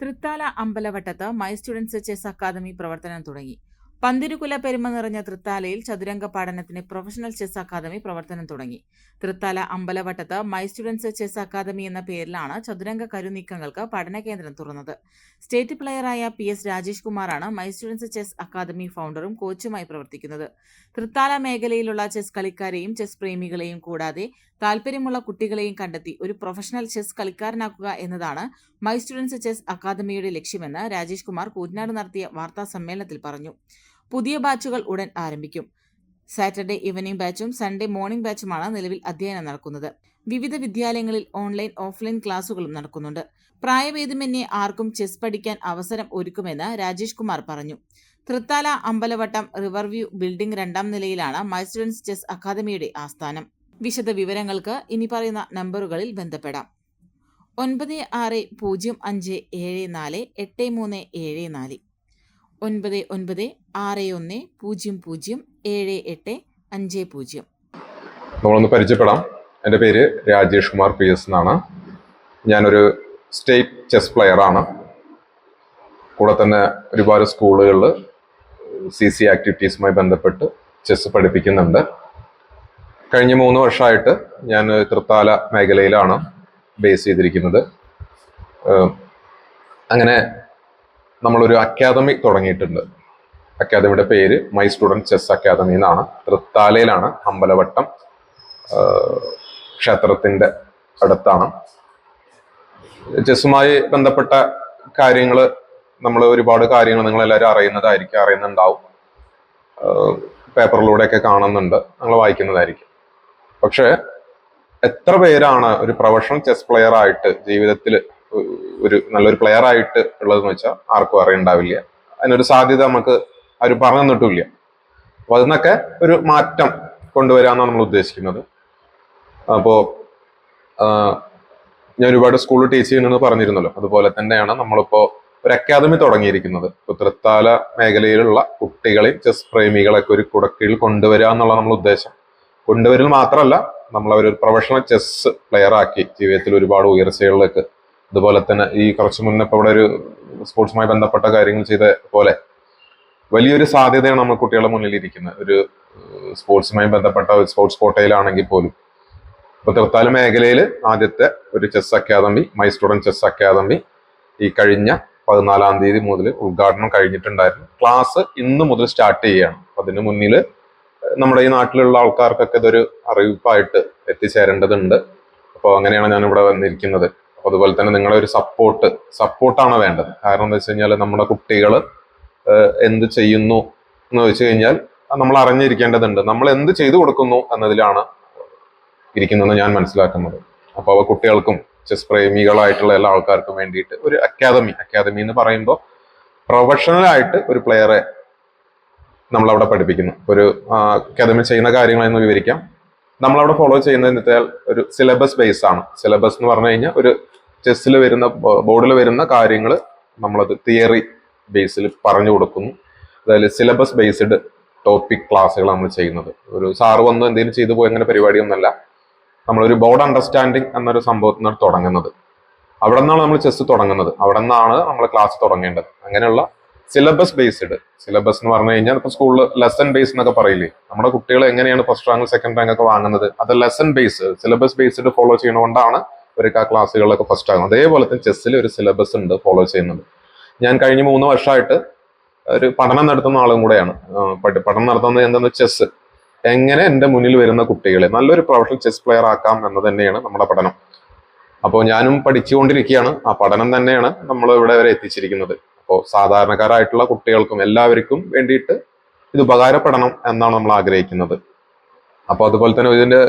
തൃത്താല അമ്പലവട്ടത്ത് my students chess academy പ്രവർത്തനം തുടങ്ങി പന്തിരുകുല പെരുമ നിറഞ്ഞ തൃത്താലയിൽ ചതുരംഗ പഠനത്തിന് പ്രൊഫഷണൽ ചെസ് അക്കാദമി പ്രവർത്തനം തുടങ്ങി. തൃത്താല അമ്പലവട്ടത്ത് മൈ സ്റ്റുഡൻസ് ചെസ് അക്കാദമി എന്ന പേരിലാണ് ചതുരംഗ കരുനീക്കങ്ങൾക്ക് പഠന കേന്ദ്രം തുറന്നത്. സ്റ്റേറ്റ് പ്ലെയറായ പി എസ് രാജേഷ് കുമാറാണ് മൈ സ്റ്റുഡൻസ് ചെസ് അക്കാദമി ഫൗണ്ടറും കോച്ചുമായി പ്രവർത്തിക്കുന്നത്. തൃത്താല മേഖലയിലുള്ള ചെസ് കളിക്കാരെയും ചെസ് പ്രേമികളെയും കൂടാതെ താല്പര്യമുള്ള കുട്ടികളെയും കണ്ടെത്തി ഒരു പ്രൊഫഷണൽ ചെസ് കളിക്കാരനാക്കുക എന്നതാണ് മൈ സ്റ്റുഡൻസ് ചെസ് അക്കാദമിയുടെ ലക്ഷ്യമെന്ന് രാജേഷ് കുമാർ കൂറ്റനാട് നടത്തിയ വാർത്താ സമ്മേളനത്തിൽ പറഞ്ഞു. പുതിയ ബാച്ചുകൾ ഉടൻ ആരംഭിക്കും. സാറ്റർഡേ ഈവനിംഗ് ബാച്ചും സൺഡേ മോർണിംഗ് ബാച്ചുമാണ് നിലവിൽ അധ്യയനം നടക്കുന്നത്. വിവിധ വിദ്യാലയങ്ങളിൽ ഓൺലൈൻ ഓഫ്ലൈൻ ക്ലാസുകളും നടക്കുന്നുണ്ട്. പ്രായഭേദമന്യേ ആർക്കും ചെസ് പഠിക്കാൻ അവസരം ഒരുക്കുമെന്ന് രാജേഷ് കുമാർ പറഞ്ഞു. തൃത്താല അമ്പലവട്ടം റിവർവ്യൂ ബിൽഡിംഗ് രണ്ടാം നിലയിലാണ് മൈ സ്റ്റുഡൻസ് ചെസ് അക്കാദമിയുടെ ആസ്ഥാനം. വിശദ വിവരങ്ങൾക്ക് ഇനി പറയുന്ന നമ്പറുകളിൽ ബന്ധപ്പെടാം. ഒൻപത് ആറ് പൂജ്യം അഞ്ച് ഏഴ് നാല് എട്ട് മൂന്ന് ഏഴ് നാല്. ഒൻപത് ഒൻപത് ആറ് ഒന്ന് പൂജ്യം പൂജ്യം ഏഴ് എട്ട് അഞ്ച് പൂജ്യം. നമ്മളൊന്ന് പരിചയപ്പെടാം. എന്റെ പേര് രാജേഷ് കുമാർ പി എസ് എന്നാണ്. ഞാനൊരു സ്റ്റേറ്റ് ചെസ് പ്ലെയറാണ് കൂടെ തന്നെ ഒരുപാട് സ്കൂളുകളിൽ സി സി ആക്ടിവിറ്റീസുമായി ബന്ധപ്പെട്ട് ചെസ് പഠിപ്പിക്കുന്നുണ്ട്. കഴിഞ്ഞ മൂന്ന് വർഷമായിട്ട് ഞാൻ തൃത്താല മേഖലയിലാണ് ബേസ് ചെയ്തിരിക്കുന്നത്. അങ്ങനെ നമ്മളൊരു അക്കാദമി തുടങ്ങിയിട്ടുണ്ട്. അക്കാദമിയുടെ പേര് മൈ സ്റ്റുഡന്റ് ചെസ് അക്കാദമി എന്നാണ്. തൃത്താലയിലാണ് അമ്പലവട്ടം ക്ഷേത്രത്തിന്റെ അടുത്താണ്. ചെസ്സുമായി ബന്ധപ്പെട്ട കാര്യങ്ങൾ നമ്മൾ ഒരുപാട് കാര്യങ്ങൾ നിങ്ങളെല്ലാവരും അറിയുന്നതായിരിക്കും അറിയുന്നുണ്ടാവും. പേപ്പറിലൂടെയൊക്കെ കാണുന്നുണ്ട് നിങ്ങൾ വായിക്കുന്നതായിരിക്കും. പക്ഷേ എത്ര പേരാണ് ഒരു പ്രൊഫഷണൽ ചെസ് പ്ലെയർ ആയിട്ട് ജീവിതത്തിൽ ഒരു നല്ലൊരു പ്ലെയർ ആയിട്ട് ഉള്ളതെന്ന് വെച്ചാൽ ആർക്കും അറിയണ്ടാവില്ല. അതിനൊരു സാധ്യത നമുക്ക് അവർ പറഞ്ഞു തന്നിട്ടില്ല അപ്പൊ അതിന്നൊക്കെ ഒരു മാറ്റം കൊണ്ടുവരാന്നാണ് നമ്മൾ ഉദ്ദേശിക്കുന്നത്. അപ്പോ ഞാൻ ഒരുപാട് സ്കൂളിൽ ടീച്ച് ചെയ്യുന്നെന്ന് പറഞ്ഞിരുന്നല്ലോ. അതുപോലെ തന്നെയാണ് നമ്മളിപ്പോ ഒരു അക്കാദമി തുടങ്ങിയിരിക്കുന്നത്. ഇപ്പൊ തൃത്താല മേഖലയിലുള്ള കുട്ടികളെയും ചെസ് പ്രേമികളൊക്കെ ഒരു കുടക്കീഴിൽ കൊണ്ടുവരിക എന്നുള്ള നമ്മൾ ഉദ്ദേശം. കൊണ്ടുവരുന്നത് മാത്രമല്ല നമ്മളവരൊരു പ്രൊഫഷണൽ ചെസ് പ്ലെയർ ആക്കി ജീവിതത്തിൽ ഒരുപാട് ഉയർച്ചകളിലേക്ക് അതുപോലെ തന്നെ ഈ കുറച്ച് മുന്നേ ഇവിടെ ഒരു സ്പോർട്സുമായി ബന്ധപ്പെട്ട കാര്യങ്ങൾ ചെയ്ത പോലെ വലിയൊരു സാധ്യതയാണ് നമ്മൾ കുട്ടികളുടെ മുന്നിൽ ഇരിക്കുന്നത്. ഒരു സ്പോർട്സുമായി ബന്ധപ്പെട്ട ഒരു സ്പോർട്സ് കോട്ടയിലാണെങ്കിൽ പോലും. ഇപ്പൊ തൃത്താല മേഖലയിൽ ആദ്യത്തെ ഒരു chess academy my student chess academy ഈ കഴിഞ്ഞ പതിനാലാം തീയതി മുതൽ ഉദ്ഘാടനം കഴിഞ്ഞിട്ടുണ്ടായിരുന്നു. ക്ലാസ് ഇന്ന് മുതൽ സ്റ്റാർട്ട് ചെയ്യുകയാണ്. അതിന് മുന്നിൽ നമ്മുടെ ഈ നാട്ടിലുള്ള ആൾക്കാർക്കൊക്കെ ഇതൊരു അറിയിപ്പായിട്ട് എത്തിച്ചേരേണ്ടതുണ്ട്. അപ്പോൾ അങ്ങനെയാണ് ഞാൻ ഇവിടെ വന്നിരിക്കുന്നത്. അതുപോലെ തന്നെ നിങ്ങളെ ഒരു സപ്പോർട്ട് സപ്പോർട്ടാണ് വേണ്ടത്. കാരണം എന്താ വെച്ച് കഴിഞ്ഞാൽ നമ്മുടെ കുട്ടികൾ എന്ത് ചെയ്യുന്നു എന്ന് വെച്ച് കഴിഞ്ഞാൽ നമ്മൾ അറിഞ്ഞിരിക്കേണ്ടതുണ്ട്. നമ്മൾ എന്ത് ചെയ്തു കൊടുക്കുന്നു എന്നതിലാണ് ഇരിക്കുന്നതെന്ന് ഞാൻ മനസ്സിലാക്കുന്നത്. അപ്പോൾ അവ കുട്ടികൾക്കും ചെസ് പ്രേമികളായിട്ടുള്ള എല്ലാ ആൾക്കാർക്കും വേണ്ടിയിട്ട് ഒരു അക്കാദമി അക്കാദമി എന്ന് പറയുമ്പോൾ പ്രൊഫഷണൽ ആയിട്ട് ഒരു പ്ലെയറെ നമ്മൾ അവിടെ പഠിപ്പിക്കുന്നു. ഒരു അക്കാദമി ചെയ്യുന്ന കാര്യങ്ങളെന്ന് വിവരിക്കാം. നമ്മളവിടെ ഫോളോ ചെയ്യുന്നതെന്ന് വെച്ചാൽ ഒരു സിലബസ് ബേസ് ആണ്. സിലബസ് എന്ന് പറഞ്ഞു കഴിഞ്ഞാൽ ഒരു ചെസ്സിൽ വരുന്ന ബോർഡിൽ വരുന്ന കാര്യങ്ങൾ നമ്മളത് തിയറി ബേസിൽ പറഞ്ഞു കൊടുക്കുന്നു. അതായത് സിലബസ് ബേസ്ഡ് ടോപ്പിക് ക്ലാസ്സുകൾ നമ്മൾ ചെയ്യുന്നത്. ഒരു സാറ് വന്ന് എന്തെങ്കിലും ചെയ്തു പോയി അങ്ങനെ പരിപാടിയൊന്നുമല്ല. നമ്മളൊരു ബോർഡ് അണ്ടർസ്റ്റാൻഡിങ് എന്നൊരു സംഭവത്തിൽ നിന്നാണ് തുടങ്ങുന്നത്. അവിടെ നിന്നാണ് നമ്മൾ ചെസ് തുടങ്ങുന്നത്. അവിടെ നിന്നാണ് നമ്മൾ ക്ലാസ് തുടങ്ങേണ്ടത്. അങ്ങനെയുള്ള സിലബസ് ബേസ്ഡ് സിലബസ് എന്ന് പറഞ്ഞു കഴിഞ്ഞാൽ ഇപ്പൊ സ്കൂളിൽ ലെസൺ ബേസ് എന്നൊക്കെ പറയില്ലേ? നമ്മുടെ കുട്ടികൾ എങ്ങനെയാണ് ഫസ്റ്റ് റാങ്ക് സെക്കൻഡ് റാങ്ക് ഒക്കെ വാങ്ങുന്നത്? അത് lesson base syllabus based follow ചെയ്യണതുകൊണ്ടാണ് അവർക്ക് ആ ക്ലാസ്സുകളിലൊക്കെ ഫസ്റ്റ് ആകും അതേപോലെ തന്നെ ചെസ്സിൽ ഒരു സിലബസ് ഉണ്ട് ഫോളോ ചെയ്യുന്നത്. ഞാൻ കഴിഞ്ഞ മൂന്ന് വർഷമായിട്ട് ഒരു പഠനം നടത്തുന്ന ആളും കൂടെയാണ്. പഠനം നടത്തുന്നത് എന്താണെന്ന് ചെസ്സ്. എങ്ങനെ എന്റെ മുന്നിൽ വരുന്ന കുട്ടികളെ നല്ലൊരു പ്രൊഫഷണൽ ചെസ് പ്ലെയർ ആക്കാം എന്ന് തന്നെയാണ് നമ്മുടെ പഠനം. അപ്പോൾ ഞാനും പഠിച്ചുകൊണ്ടിരിക്കുകയാണ്. ആ പഠനം തന്നെയാണ് നമ്മൾ ഇവിടെ വരെ എത്തിച്ചിരിക്കുന്നത്. അപ്പോൾ സാധാരണക്കാരായിട്ടുള്ള കുട്ടികൾക്കും എല്ലാവർക്കും വേണ്ടിയിട്ട് ഇത് ഉപകാരപ്പെടണം എന്നാണ് നമ്മൾ ആഗ്രഹിക്കുന്നത്. അപ്പോൾ അതുപോലെ തന്നെ ഇതിന്റെ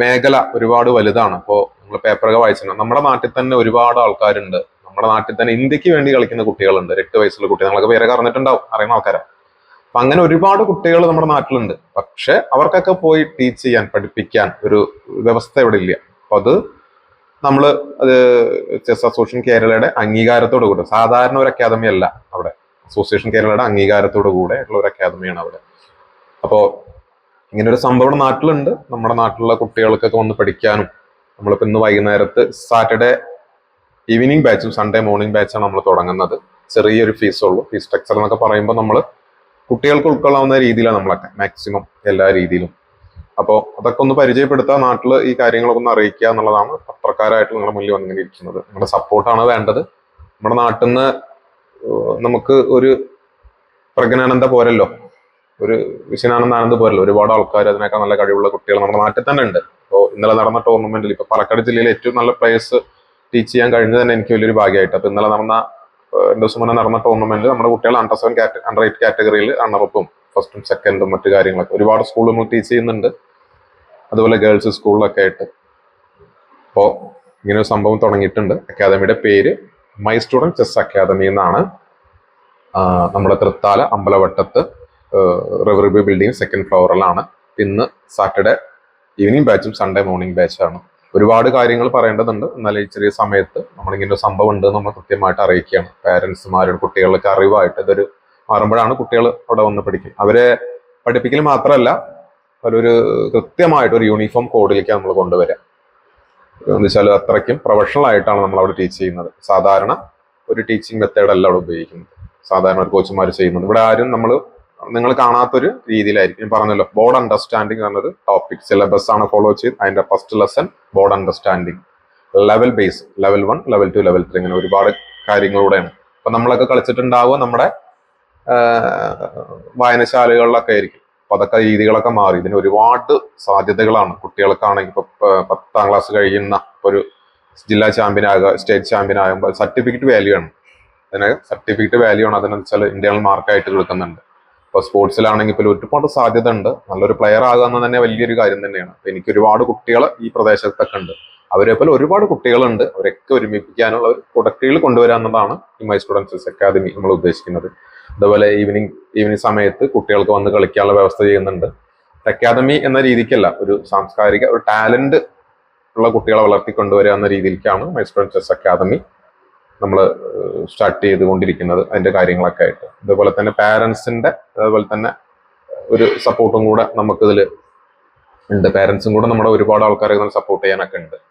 മേഖല ഒരുപാട് വലുതാണ്. അപ്പോൾ നമ്മൾ പേപ്പറൊക്കെ വായിച്ചിട്ടുണ്ട്. നമ്മുടെ നാട്ടിൽ തന്നെ ഒരുപാട് ആൾക്കാരുണ്ട്. നമ്മുടെ നാട്ടിൽ തന്നെ ഇന്ത്യയ്ക്ക് വേണ്ടി കളിക്കുന്ന കുട്ടികളുണ്ട്. എട്ട് വയസ്സുള്ള കുട്ടികൾ നമ്മളൊക്കെ പേരൊക്കെ അറിഞ്ഞിട്ടുണ്ടാവും. അറിയുന്ന ആൾക്കാരാ. അപ്പൊ അങ്ങനെ ഒരുപാട് കുട്ടികൾ നമ്മുടെ നാട്ടിലുണ്ട്. പക്ഷെ അവർക്കൊക്കെ പോയി ടീച്ച് ചെയ്യാൻ പഠിപ്പിക്കാൻ ഒരു വ്യവസ്ഥ ഇവിടെ ഇല്ല. അപ്പൊ അത് നമ്മൾ അത് ചെസ് അസോസിയേഷൻ കേരളയുടെ അംഗീകാരത്തോടു കൂടെ സാധാരണ ഒരു അക്കാദമി അല്ല അവിടെ. അസോസിയേഷൻ കേരളയുടെ അംഗീകാരത്തോടു കൂടെ ഉള്ള ഒരു അക്കാദമിയാണ് അവിടെ. അപ്പോൾ ഇങ്ങനെ ഒരു സംഭവം നാട്ടിലുണ്ട്. നമ്മുടെ നാട്ടിലുള്ള കുട്ടികൾക്കൊക്കെ വന്ന് പഠിക്കാനും നമ്മളിപ്പോൾ ഇന്ന് വൈകുന്നേരത്ത് സാറ്റർഡേ ഈവനിങ് ബാച്ചും സൺഡേ മോർണിംഗ് ബാച്ചാണ് നമ്മൾ തുടങ്ങുന്നത്. ചെറിയൊരു ഫീസ് ഉള്ളൂ. ഫീസ് സ്ട്രക്ചർ എന്നൊക്കെ പറയുമ്പോൾ നമ്മൾ കുട്ടികൾക്ക് ഉൾക്കൊള്ളാവുന്ന രീതിയിലാണ് നമ്മളൊക്കെ മാക്സിമം എല്ലാ രീതിയിലും. അപ്പോൾ അതൊക്കെ ഒന്ന് പരിചയപ്പെടുത്തുക നാട്ടിൽ ഈ കാര്യങ്ങളൊക്കെ ഒന്ന് അറിയിക്കുക എന്നുള്ളതാണ് പത്രക്കാരായിട്ട് നിങ്ങളുടെ മുന്നിൽ വന്നിങ്ങനെ ഇരിക്കുന്നത് നിങ്ങളുടെ സപ്പോർട്ടാണ് വേണ്ടത്. നമ്മുടെ നാട്ടിൽ നിന്ന് നമുക്ക് ഒരു പ്രജ്ഞാനന്ദ പോരല്ലോ. ഒരു വിശ്വനാനന്ദ പോരല്ലോ. ഒരുപാട് ആൾക്കാർ അതിനേക്കാൾ നല്ല കഴിവുള്ള കുട്ടികൾ നമ്മുടെ നാട്ടിൽ തന്നെ ഉണ്ട്. ഇന്നലെ നടന്ന ടൂർണമെന്റിൽ ഇപ്പൊ പാലക്കാട് ജില്ലയിലെ ഏറ്റവും നല്ല പ്ലേയേഴ്സ് ടീച്ച് ചെയ്യാൻ കഴിഞ്ഞത് തന്നെ എനിക്ക് വലിയൊരു ഭാഗ്യമായിട്ട്. അപ്പൊ ഇന്നലെ നടന്ന രണ്ടു ദിവസം മുന്നേ നടന്ന ടൂർണമെന്റിൽ നമ്മുടെ കുട്ടികൾ അണ്ടർ സെവൻ അണ്ടർ എയ്റ്റ് കാറ്റഗറിയിൽ റണ്ണറപ്പും ഫസ്റ്റും സെക്കൻഡും മറ്റു കാര്യങ്ങളൊക്കെ ഒരുപാട് സ്കൂളിൽ നമ്മൾ ടീച്ച് ചെയ്യുന്നുണ്ട്. അതുപോലെ ഗേൾസ് സ്കൂളിലൊക്കെ ആയിട്ട്. അപ്പോൾ ഇങ്ങനെ ഒരു സംഭവം തുടങ്ങിയിട്ടുണ്ട്. അക്കാദമിയുടെ പേര് മൈ സ്റ്റുഡന്റ് ചെസ് അക്കാദമി എന്നാണ്. നമ്മുടെ തൃത്താല അമ്പലവട്ടത്ത് റിവറിബി ബിൽഡിംഗ് സെക്കൻഡ് ഫ്ലോറിലാണ് ഇന്ന് സാറ്റർഡേ ഈവനിങ് ബാച്ചും സൺഡേ മോർണിംഗ് ബാച്ചാണ് ഒരുപാട് കാര്യങ്ങൾ പറയേണ്ടതുണ്ട്. എന്നാൽ ഈ ചെറിയ സമയത്ത് നമ്മളിങ്ങനെ ഒരു സംഭവം ഉണ്ട് നമ്മൾ കൃത്യമായിട്ട് അറിയിക്കുകയാണ്. പാരൻസുമാരും കുട്ടികളൊക്കെ അറിവായിട്ട് ഇതൊരു മാറുമ്പോഴാണ് കുട്ടികൾ അവിടെ വന്ന് പഠിക്കും അവരെ പഠിപ്പിക്കൽ മാത്രമല്ല ഒരു കൃത്യമായിട്ട് ഒരു യൂണിഫോം കോഡിലേക്ക് നമ്മൾ കൊണ്ടുവരിക. എന്ന് വെച്ചാൽ അത്രയ്ക്കും പ്രൊഫഷണൽ ആയിട്ടാണ് നമ്മൾ അവിടെ ടീച്ച് ചെയ്യുന്നത്. സാധാരണ ഒരു ടീച്ചിങ് മെത്തേഡ് അല്ല അവിടെ ഉപയോഗിക്കുന്നത്. സാധാരണ ഒരു കോച്ചുമാർ ചെയ്യുന്നത്. ഇവിടെ ആരും നമ്മൾ നിങ്ങൾ കാണാത്തൊരു രീതിയിലായിരിക്കും. ഞാൻ പറഞ്ഞല്ലോ ബോർഡ് അണ്ടർസ്റ്റാൻഡിങ് എന്നൊരു ടോപ്പിക് സിലബസ് ആണ് ഫോളോ ചെയ്ത് അതിന്റെ first lesson board understanding level base level one level two level three ഇങ്ങനെ ഒരുപാട് കാര്യങ്ങളിലൂടെയാണ്. അപ്പൊ നമ്മളൊക്കെ കളിച്ചിട്ടുണ്ടാവുക നമ്മുടെ വായനശാലകളിലൊക്കെ ആയിരിക്കും. അപ്പൊ അതൊക്കെ രീതികളൊക്കെ മാറി. ഇതിന് ഒരുപാട് സാധ്യതകളാണ്. കുട്ടികൾക്കാണെങ്കിൽ ഇപ്പൊ പത്താം ക്ലാസ് കഴിയുന്ന ഒരു ജില്ലാ ചാമ്പ്യൻ ആകുക സ്റ്റേറ്റ് ചാമ്പ്യൻ ആകുമ്പോൾ സർട്ടിഫിക്കറ്റ് വാല്യൂ ആണ്. അതിന് സർട്ടിഫിക്കറ്റ് വാല്യൂ ആണ്. അതിനെന്ന് വെച്ചാൽ ഇന്റേണൽ മാർക്കായിട്ട് കൊടുക്കുന്നുണ്ട്. ഇപ്പോൾ സ്പോർട്സിലാണെങ്കിൽ പോലും ഒരുപാട് സാധ്യത ഉണ്ട് നല്ലൊരു പ്ലെയർ ആകുക എന്ന് തന്നെ വലിയൊരു കാര്യം തന്നെയാണ്. എനിക്ക് ഒരുപാട് കുട്ടികൾ ഈ പ്രദേശത്തൊക്കെ ഉണ്ട്. അവരെ പോലെ ഒരുപാട് കുട്ടികളുണ്ട്. അവരൊക്കെ ഒരുമിപ്പിക്കാനുള്ള ഒരു കുടക്കീഴിൽ കൊണ്ടുവരിക എന്നതാണ് ഈ മൈ സ്റ്റുഡൻസ് അക്കാദമി നമ്മൾ ഉദ്ദേശിക്കുന്നത്. അതുപോലെ ഈവനിങ് ഈവനിങ് സമയത്ത് കുട്ടികൾക്ക് വന്ന് കളിക്കാനുള്ള വ്യവസ്ഥ ചെയ്യുന്നുണ്ട്. അക്കാദമി എന്ന രീതിക്കല്ല ഒരു സാംസ്കാരിക ഒരു ടാലന്റ് ഉള്ള കുട്ടികളെ വളർത്തിക്കൊണ്ടുവരിക എന്ന രീതിയിലേക്കാണ് മൈ സ്റ്റുഡൻസ് അക്കാദമി നമ്മൾ സ്റ്റാർട്ട് ചെയ്തുകൊണ്ടിരിക്കുന്നത് അതിന്റെ കാര്യങ്ങളൊക്കെ ആയിട്ട്. അതേപോലെ തന്നെ പാരൻസിന്റെ അതേപോലെ തന്നെ ഒരു സപ്പോർട്ടും കൂടെ നമുക്കിതിൽ ഉണ്ട്. പാരൻസും കൂടെ നമ്മുടെ ഒരുപാട് ആൾക്കാരെ സപ്പോർട്ട് ചെയ്യാനൊക്കെ ഉണ്ട്.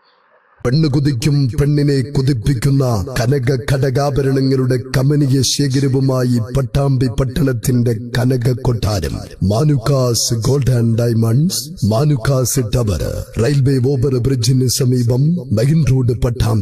പെണ്ണ് കുതിക്കും പെണ്ണിനെ കുതിപ്പിക്കുന്ന കനക ഘടകാഭരണങ്ങളുടെ കമനീയ ശേഖരവുമായി പട്ടാമ്പി പട്ടണത്തിന്റെ കനക കൊട്ടാരം. Manukkas gold and diamonds Manukkas tower. Railway over ബ്രിഡ്ജിന് സമീപം മെയിൻ റോഡ് പട്ടാമ്പി.